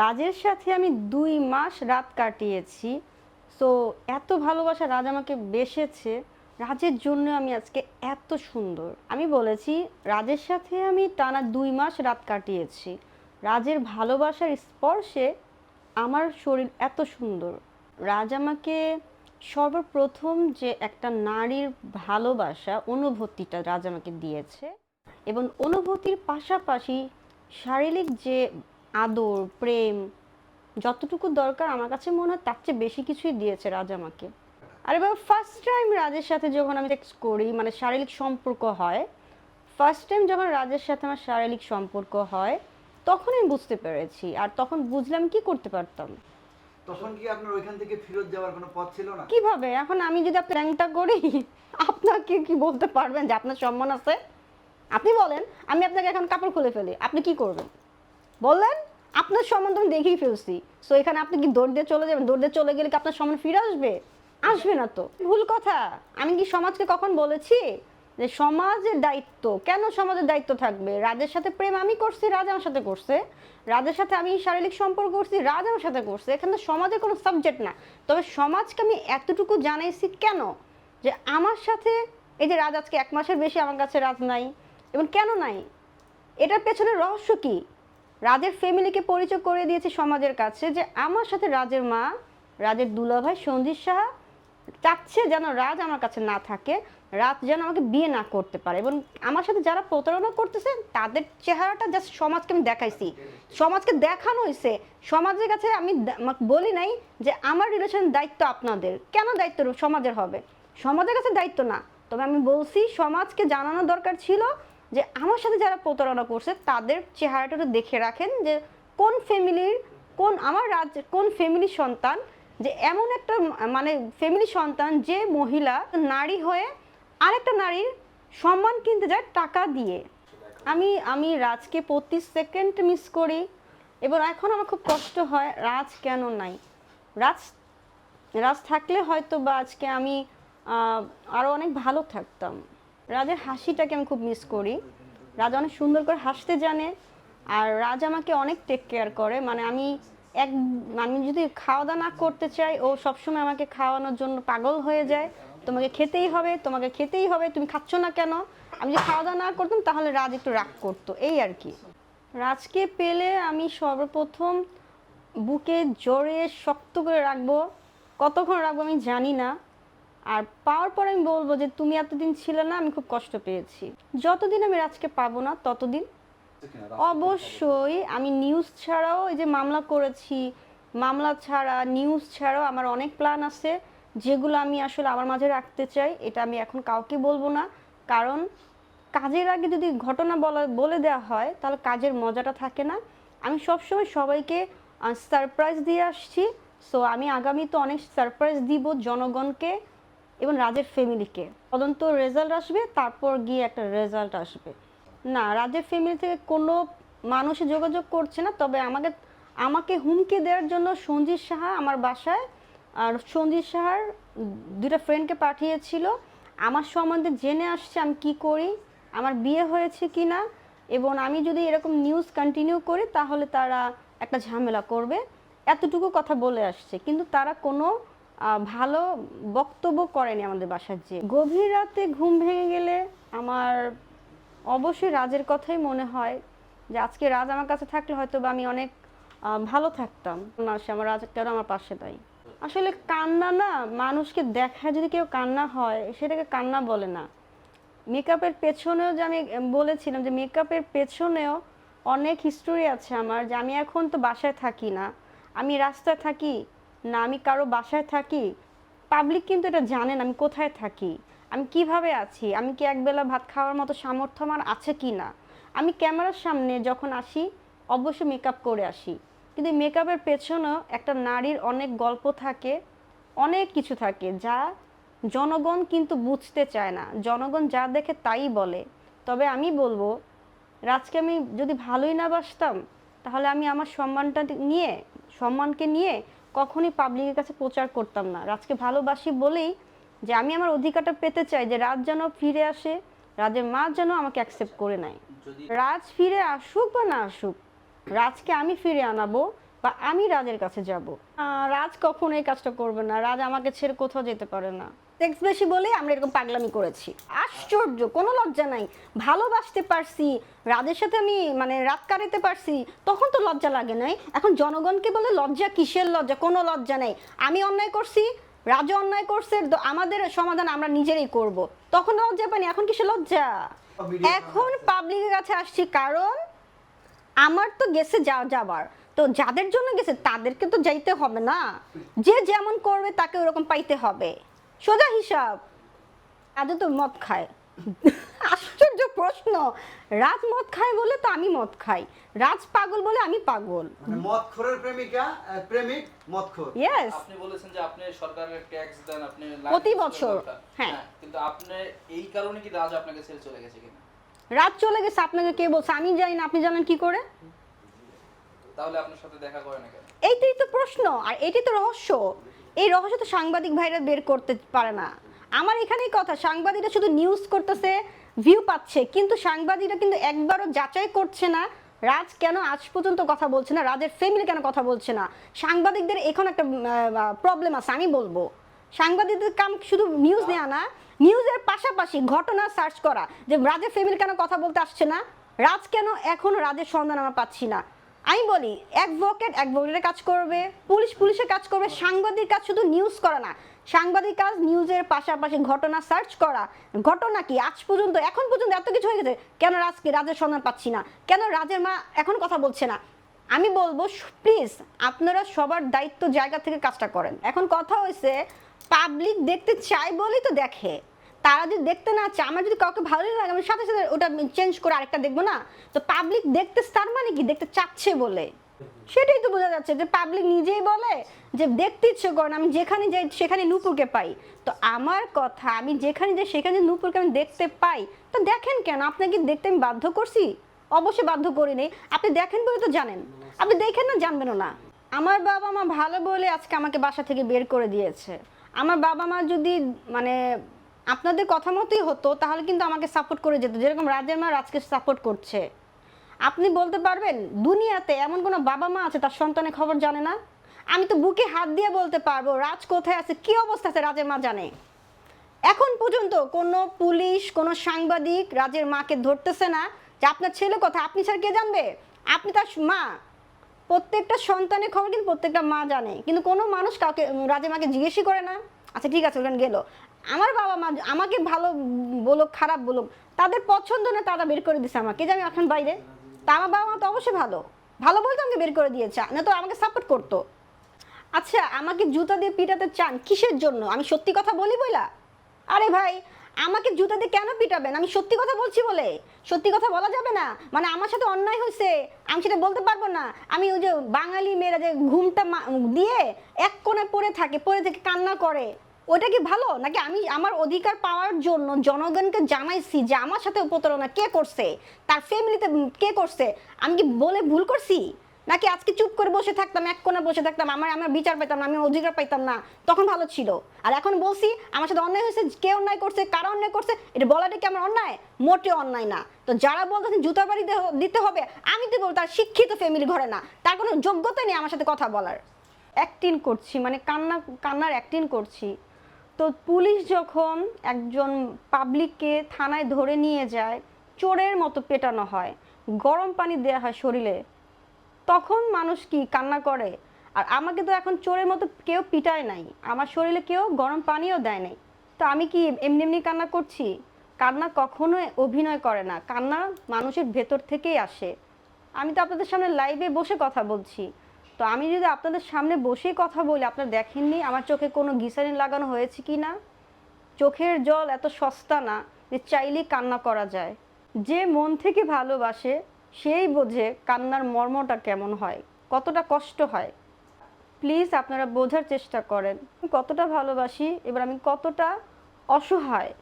রাজের সাথে আমি দুই মাস রাত কাটিয়েছি। তো এত ভালোবাসা রাজ আমাকে বেসেছে। রাজের জন্য আমি আজকে এত সুন্দর। আমি বলেছি, রাজের সাথে আমি টানা দুই মাস রাত কাটিয়েছি। রাজের ভালোবাসার স্পর্শে আমার শরীর এত সুন্দর। রাজ আমাকে সর্বপ্রথম যে একটা নারীর ভালোবাসা, অনুভূতিটা রাজ আমাকে দিয়েছে এবং অনুভূতির পাশাপাশি শারীরিক যে আদর প্রেম যতটুকু দরকার আমার কাছে মনে হয় তার চেয়ে বেশি কিছুই দিয়েছে রাজ আমাকে। আর এবার ফার্স্ট টাইম রাজের সাথে যখন আমি সেক্স করি মানে শারীরিক সম্পর্ক হয় ফার্স্ট টাইম যখন রাজের সাথে আমার শারীরিক সম্পর্ক হয় তখন আমি বুঝতে পেরেছি। আর তখন বুঝলাম কি করতে পারতাম? তখন কি আপনার ওইখান থেকে ফেরত যাওয়ার কোনো পথ ছিল না? কীভাবে? এখন আমি যদি আপনার র্যাঙ্কটা করি আপনাকে কি বলতে পারবেন যে আপনার সম্মান আছে? আপনি বলেন আমি আপনাকে এখন কাপড় খুলে ফেলি। আপনি কি করবেন? বললেন, আপনার সম্মান তো আমি দেখেই ফেলছি। সো এখানে আপনি কি দৌড় দিয়ে চলে যাবেন? দৌড় দিয়ে চলে গেলে কি আপনার সম্মান ফিরে আসবে? আসবে না তো। ভুল কথা। আমি কি সমাজকে কখন বলেছি যে সমাজের দায়িত্ব, কেন সমাজের দায়িত্ব থাকবে? রাজের সাথে প্রেম আমি করছি, রাজ আমার সাথে করছে। রাজের সাথে আমি শারীরিক সম্পর্ক করছি, রাজ আমার সাথে করছে। এখানে সমাজের কোনো সাবজেক্ট না। তবে সমাজকে আমি এতটুকু জানাইছি কেন? যে আমার সাথে এই যে রাজ আজকে এক মাসের বেশি আমার কাছে রাজ নাই। এবং কেন নাই? এটার পেছনে রহস্য কি? রাজের ফ্যামিলিকে পরিচয় করে দিয়েছে সমাজের কাছে যে আমার সাথে রাজের মা, রাজের দুলাভাই সঞ্জিত সাহা চাচ্ছে যেন রাজ আমার কাছে না থাকে, রাজ যেন আমাকে বিয়ে না করতে পারে এবং আমার সাথে যারা প্রতারণা করতেছে তাদের চেহারাটা জাস্ট সমাজকে আমি দেখাইছি। সমাজকে দেখানো হয়েছে সমাজের কাছে আমি বলি নাই যে আমার রিলেশন দায়িত্ব আপনাদের। কেন দায়িত্ব সমাজের হবে? সমাজের কাছে দায়িত্ব না। তবে আমি বলছি সমাজকে জানানো দরকার ছিল যে আমার সাথে যারা প্রতারণা করছে, তাদের চেহারাটা একটু দেখে রাখেন যে কোন ফ্যামিলির কোন আমার রাজ্য, কোন ফ্যামিলির সন্তান, যে এমন একটা মানে ফ্যামিলি সন্তান যে মহিলা, নারী হয়ে আরেকটা নারীর সম্মান কিনতে যায় টাকা দিয়ে। আমি আমি রাজকে প্রতি সেকেন্ড মিস করি, এবং এখন আমার খুব কষ্ট হয়, রাজ কেন নাই? রাজ রাজ থাকলে হয়তো বা আজকে আমি আরও অনেক ভালো থাকতাম। রাজের হাসিটাকে আমি খুব মিস করি। রাজা অনেক সুন্দর করে হাসতে জানে আর রাজ আমাকে অনেক টেক কেয়ার করে। মানে আমি এক, আমি যদি খাওয়া দাওয়া না করতে চাই, ও সবসময় আমাকে খাওয়ানোর জন্য পাগল হয়ে যায়। তোমাকে খেতেই হবে, তোমাকে খেতেই হবে, তুমি খাচ্ছ না কেন? আমি যদি খাওয়া দাওয়া না করতাম, তাহলে রাজ একটু রাগ করতো। এই আর কি। রাজকে পেলে আমি সর্বপ্রথম বুকে জোরে শক্ত করে রাখব। কতক্ষণ রাখব আমি জানি না। আর পাওয়ার পর আমি বলব যে তুমি এতদিন ছিলে না, আমি খুব কষ্ট পেয়েছি। যতদিন আমি রাজকে পাবো না, ততদিন অবশ্যই আমি নিউজ ছাড়াও এই যে মামলা করেছি, মামলা ছাড়া নিউজ ছাড়াও আমার অনেক প্ল্যান আছে, যেগুলো আমি আসলে আমার মাঝে রাখতে চাই, এটা আমি এখন কাউকে বলব না। কারণ কাজের আগে যদি ঘটনা বলা, বলে দেওয়া হয়, তাহলে কাজের মজাটা থাকে না। আমি সবসময় সবাইকে সারপ্রাইজ দিয়ে আসছি। সো আমি আগামী তো অনেক সারপ্রাইজ দিব জনগণকে। এবং রাজের ফ্যামিলিকে তদন্ত রেজাল্ট আসবে, তারপর গিয়ে একটা রেজাল্ট আসবে। না, রাজের ফ্যামিলি থেকে কোনো মানুষে যোগাযোগ করছে না, তবে আমাকে আমাকে হুমকি দেওয়ার জন্য সঞ্জিত সাহা আমার বাসায়, আর সঞ্জিত সাহার দুটা ফ্রেন্ডকে পাঠিয়েছিল। আমার সম্বন্ধে জেনে আসছে আমি কি করি, আমার বিয়ে হয়েছে কি না, এবং আমি যদি এরকম নিউজ কন্টিনিউ করি, তাহলে তারা একটা ঝামেলা করবে। এতটুকু কথা বলে আসছে, কিন্তু তারা কোনো ভালো বক্তব্য করেনি আমাদের বাসার যে গভীর রাতে ঘুম ভেঙে গেলে আমার অবশ্যই রাজের কথাই মনে হয় যে আজকে রাজ আমার কাছে থাকলে হয়তো বা আমি অনেক ভালো থাকতাম। না, সে আমার রাজ আমার পাশে তাই আসলে কান্না না, মানুষকে দেখায় যদি কেউ কান্না হয়, সেটাকে কান্না বলে না। মেকআপের পেছনেও যে আমি বলেছিলাম যে মেকআপের পেছনেও অনেক হিস্টোরি আছে আমার যে আমি এখন তো বাসায় থাকি না। আমি রাস্তায় থাকি না, আমি কারও বাসায় থাকি। পাবলিক কিন্তু এটা জানেন আমি কোথায় থাকি? আমি কীভাবে আছি? আমি কি একবেলা ভাত খাওয়ার মতো সামর্থ্য আমার আছে কি না? আমি ক্যামেরার সামনে যখন আসি, অবশ্যই মেকআপ করে আসি। কিন্তু মেকআপের পেছনেও একটা নারীর অনেক গল্প থাকে, অনেক কিছু থাকে যা জনগণ কিন্তু বুঝতে চায় না। জনগণ যা দেখে তাই বলে। তবে আমি বলব, রাজকে আমি যদি ভালোই না বাসতাম, তাহলে আমি আমার সম্মানটা নিয়ে, সম্মানকে নিয়ে কখনই পাবলিকের কাছে প্রচার করতাম না। রাজকে ভালোবাসি বলেই যে আমি আমার অধিকারটা পেতে চাই যে রাজ যেন ফিরে আসে রাজের মা যেন আমাকে অ্যাকসেপ্ট করে নেয়। রাজ ফিরে আসুক বা না আসুক রাজকে আমি ফিরে আনাবো বা আমি রাজের কাছে যাব। রাজ কখনো এই কাজটা করবে না। রাজ আমাকে ছেড়ে কোথাও যেতে পারে না। সেক্স বেশি বলে আমরা এরকম পাগলামি করেছি। আশ্চর্য কোনো লজ্জা নাই। ভালোবাসতে পারছি রাজের সাথে আমি মানে রাত কাটাতে পারছি তখন তো লজ্জা লাগে নাই। এখন জনগণকে বলে লজ্জা কিসের লজ্জা? কোনো লজ্জা নাই। আমি অন্যায় করছি রাজা অন্যায় করছে আমাদের সমাধান আমরা নিজেরাই করব। তখন লজ্জা পাইনি এখন কিসের লজ্জা? এখন পাবলিকের কাছে আসছি কারণ আমার তো গেছে যা যাবার। তো যাদের জন্য গেছে তাদেরকে তো যাইতে হবে না। যে যেমন করবে তাকে ওরকম পাইতে হবে। সোজা হিসাব। আদৌ তো মদ খায়। আশ্চর্য প্রশ্ন। রাজ মদ খায় বলে তো আমি মদ খাই। রাজ পাগল বলে আমি পাগল। মানে মদখোরের প্রেমিকা আহ, প্রেমিক মদখোর। ইয়েস আপনি বলেছেন যে আপনি সরকারের ট্যাক্স দেন আপনি প্রতি বছর, হ্যাঁ। কিন্তু আপনি এই কারণে কি রাজ আপনাকে ছেড়ে চলে গেছে কিনা? রাত চলে গেছে আপনাকে কে বলছে? আমি জানি না আপনি জানেন কি করে? তাহলে আপনার সাথে দেখা করে না কেন? এইটাই তো প্রশ্ন আর এটাই তো রহস্য। এই রহস্য তো সাংবাদিক ভাইরা বের করতে পারে না। আমার এখানেই কথা, সাংবাদিকরা শুধু নিউজ করতেছে ভিউ পাচ্ছে, কিন্তু সাংবাদিকরা কিন্তু একবারও যাচাই করছে না, রাজ কেন আজ পর্যন্ত কথা বলছে না, রাজের ফ্যামিলি কেন কথা বলছে না। সাংবাদিকদের এখন একটা প্রবলেম আছে, আমি বলব। সাংবাদিকদের কাম শুধু নিউজ নেওয়া না নিউজের পাশাপাশি ঘটনা সার্চ করা, যে রাজের ফ্যামিলি কেন কথা বলতে আসছে না, রাজ কেন এখন রাজের সন্ধান আমরা পাচ্ছি না। আমি বলি অ্যাডভোকেট অ্যাডভোকেটের কাজ করবে, পুলিশ, পুলিশের কাজ করবে, সাংবাদিক কাজ শুধু নিউজ করা না। সাংবাদিক কাজ নিউজের পাশাপাশি ঘটনা সার্চ করা। ঘটনা কি? আজ পর্যন্ত, এখন পর্যন্ত এত কিছু হয়ে গেছে। কেন রাজকে রাজের সন্ধান পাচ্ছি না? কেন রাজের মা এখন কথা বলছে না? আমি বলব প্লিজ আপনারা সবার দায়িত্ব জায়গা থেকে কাজটা করেন। এখন কথা হয়েছে পাবলিক দেখতে চাই বলেই তো দেখে। তারা যদি দেখতে না চায়, আমার যদি কাউকে ভালো লাগে, আমি সাথে সাথে ওটা চেঞ্জ করে আরেকটা দেখব না। তো পাবলিক দেখতে তার মানে কি? দেখতে চাচ্ছে বলে। সেটাই তো বোঝা যাচ্ছে যে পাবলিক নিজেই বলে যে দেখতে ইচ্ছে করে না, আমি যেখানে যাই সেখানে নূপুরকে পাই। তো আমার কথা, আমি যেখানে যাই সেখানে নূপুরকে আমি দেখতে পাই, তো দেখেন কেন? আপনাকে দেখতে আমি বাধ্য করছি? অবশ্যই বাধ্য করি নেই। আপনি দেখেন বলে তো জানেন। আপনি দেখেন না, জানবেনও না। আমার বাবা মা ভালো বলে আজকে আমাকে বাসা থেকে বের করে দিয়েছে। আমার বাবা মা যদি মানে আপনাদের কথা মতোই হতো, তাহলে কিন্তু আমাকে সাপোর্ট করে যেত। যেরকম রাজের মা রাজকে সাপোর্ট করছে। আপনি বলতে পারবেন, দুনিয়াতে এমন কোনো বাবা মা আছে, তার সন্তানের খবর জানে না? আমি তো বুকে হাত দিয়ে বলতে পারব, রাজ কোথায় আছে, কি অবস্থা আছে রাজের মা জানে? এখন পর্যন্ত কোনো পুলিশ, কোনো সাংবাদিক রাজের মাকে ধরতেছে না যে আপনার ছেলে কোথায়, আপনি স্যার কে জানবে? আপনি তার মা। প্রত্যেকটা সন্তানের খবর কিন্তু প্রত্যেকটা মা জানে, কিন্তু কোনো মানুষ কাউকে, রাজের মাকে জিজ্ঞেসই করে না। আচ্ছা ঠিক আছে, ওখানে গেল। আমার বাবা মা আমাকে ভালো বলুক, খারাপ বলুক, তাদের পছন্দ না, তারা বের করে দিছে আমাকে। যে আমি এখন বাইরে? তা আমার বাবা মা তো অবশ্যই ভালো। ভালো বলতে আমাকে বের করে দিয়েছে, না তো আমাকে সাপোর্ট করতো। আচ্ছা আমাকে জুতা দিয়ে পিটাতে চান কিসের জন্য? আমি সত্যি কথা বলি বইলা? আরে ভাই, আমাকে জুতা দিয়ে কেন পিটাবেন? আমি সত্যি কথা বলছি বলে? সত্যি কথা বলা যাবে না? মানে আমার সাথে অন্যায় হয়েছে আমি সেটা বলতে পারব না। আমি ওই যে বাঙালি মেয়েরা যে ঘুমটা দিয়ে এক কোণে পড়ে থাকে, পড়ে থেকে কান্না করে। ওটা কি ভালো? নাকি আমি আমার অধিকার পাওয়ার জন্য জনগণকে জানাইছি যে আমার সাথে প্রতারণা কে করছে? তার ফ্যামিলিতে কে করছে? আমি কি বলে ভুল করছি? নাকি আজকে চুপ করে বসে থাকতাম, এক কোণে বসে থাকতাম, আমার আমার বিচার পেতাম না, আমি অধিকার পাইতাম না, তখন ভালো ছিল। আর এখন বলছি, আমার সাথে অন্যায় হয়েছে, কে অন্যায় করছে, কারা অন্যায় করছে, এটা বলাটা কি আমার অন্যায়? মোটে অন্যায় না। তো যারা বলতেছেন জুতা বাড়ি দিতে হবে, আমি তো বলব তার শিক্ষিত ফ্যামিলি ঘরে না। তার কোনো যোগ্যতা নেই আমার সাথে কথা বলার। অ্যাক্টিং করছি মানে কান্না, কান্নার অ্যাক্টিং করছি। তো পুলিশ যখন একজন পাবলিককে থানায় ধরে নিয়ে যায়, চোরের মতো পেটানো হয়, গরম পানি দেওয়া হয় শরীরে, তখন মানুষ কি কান্না করে? আর আমাকে তো এখন চোরের মতো কেউ পিটায় নাই, আমার শরীরে কেউ গরম পানিও দেয় নাই, তো আমি কি এমনি এমনি কান্না করছি? কান্না কখনো অভিনয় করে না, কান্না মানুষের ভেতর থেকেই আসে। আমি তো আপনাদের সামনে লাইভে বসে কথা বলছি তো আমি যদি আপনাদের সামনে বসেই কথা বলি, আপনারা দেখেননি, আমার চোখে কোনো গিসারিন লাগানো হয়েছে কি না? চোখের জল এত সস্তা না যে চাইলেই কান্না করা যায়। যে মন থেকে ভালোবাসে, সেই বোঝে কান্নার মর্মটা কেমন হয়, কতটা কষ্ট হয়। প্লিজ আপনারা বোঝার চেষ্টা করেন কতটা ভালোবাসি, এবার আমি কতটা অসহায়।